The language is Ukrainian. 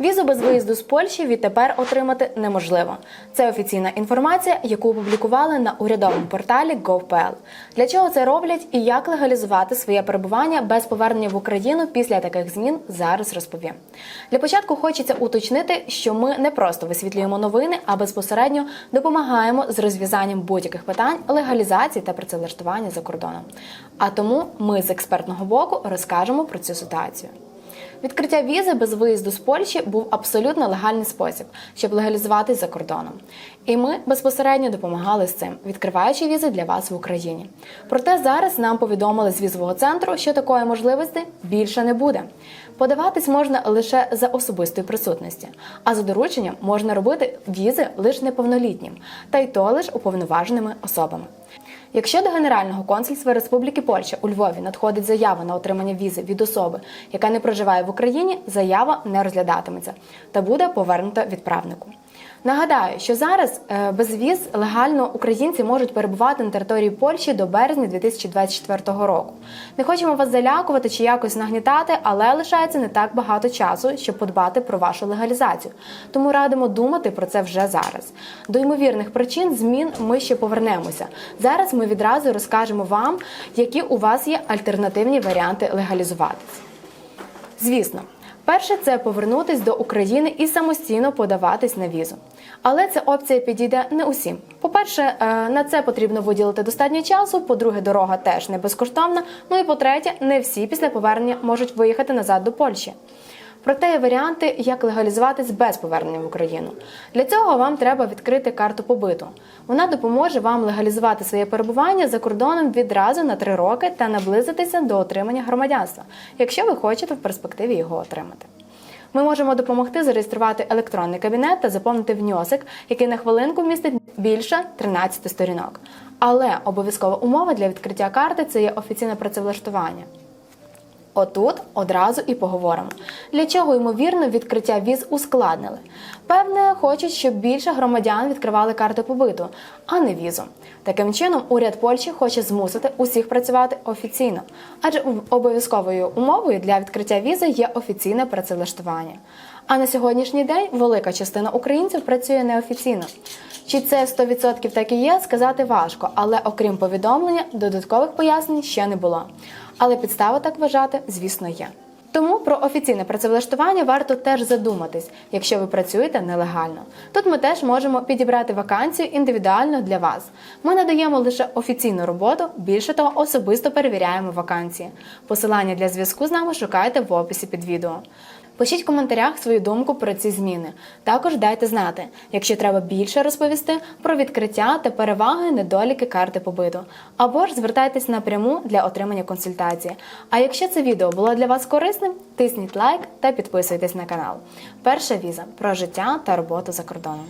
Візу без виїзду з Польщі відтепер отримати неможливо. Це офіційна інформація, яку опублікували на урядовому порталі gov.pl. Для чого це роблять і як легалізувати своє перебування без повернення в Україну після таких змін зараз розповім. Для початку хочеться уточнити, що ми не просто висвітлюємо новини, а безпосередньо допомагаємо з розв'язанням будь-яких питань легалізації та працевлаштування за кордоном. А тому ми з експертного боку розкажемо про цю ситуацію. Відкриття візи без виїзду з Польщі був абсолютно легальний спосіб, щоб легалізуватись за кордоном. І ми безпосередньо допомагали з цим, відкриваючи візи для вас в Україні. Проте зараз нам повідомили з візового центру, що такої можливості більше не буде. Подаватись можна лише за особистої присутності, а за дорученням можна робити візи лише неповнолітнім, та й то лише уповноваженими особами. Якщо до Генерального консульства Республіки Польща у Львові надходить заява на отримання візи від особи, яка не проживає в Україні, заява не розглядатиметься та буде повернута відправнику. Нагадаю, що зараз е, без віз легально українці можуть перебувати на території Польщі до березня 2024 року. Не хочемо вас залякувати чи якось нагнітати, але лишається не так багато часу, щоб подбати про вашу легалізацію. Тому радимо думати про це вже зараз. До ймовірних причин змін ми ще повернемося. Зараз ми відразу розкажемо вам, які у вас є альтернативні варіанти легалізуватись. Звісно, перше це повернутись до України і самостійно подаватись на візу. Але ця опція підійде не усім. По-перше, е, на це потрібно виділити достатньо часу. По-друге, дорога теж не безкоштовна. Ну і по-третє, не всі після повернення можуть виїхати назад до Польщі. Проте є варіанти, як легалізуватись без повернення в Україну. Для цього вам треба відкрити карту побиту. Вона допоможе вам легалізувати своє перебування за кордоном відразу на три роки та наблизитися до отримання громадянства, якщо ви хочете в перспективі його отримати. Ми можемо допомогти зареєструвати електронний кабінет та заповнити внесок, який на хвилинку містить більше 13 сторінок. Але обов'язкова умова для відкриття карти це є офіційне працевлаштування. Отут одразу і поговоримо. Для чого ймовірно відкриття віз ускладнили? Певне, хочуть, щоб більше громадян відкривали карти побиту, а не візу. Таким чином, уряд Польщі хоче змусити усіх працювати офіційно, адже обов'язковою умовою для відкриття візи є офіційне працевлаштування. А на сьогоднішній день велика частина українців працює неофіційно. Чи це 100% так і є, сказати важко, але окрім повідомлення, додаткових пояснень ще не було. Але підстава так вважати, звісно, є. Тому про офіційне працевлаштування варто теж задуматись, якщо ви працюєте нелегально. Тут ми теж можемо підібрати вакансію індивідуально для вас. Ми надаємо лише офіційну роботу, більше того, особисто перевіряємо вакансії. Посилання для зв'язку з нами шукайте в описі під відео. Пишіть в коментарях свою думку про ці зміни. Також дайте знати, якщо треба більше розповісти про відкриття та переваги недоліки карти побиту. Або ж звертайтесь напряму для отримання консультації. А якщо це відео було для вас корисним, тисніть лайк та підписуйтесь на канал. Перша віза про життя та роботу за кордоном.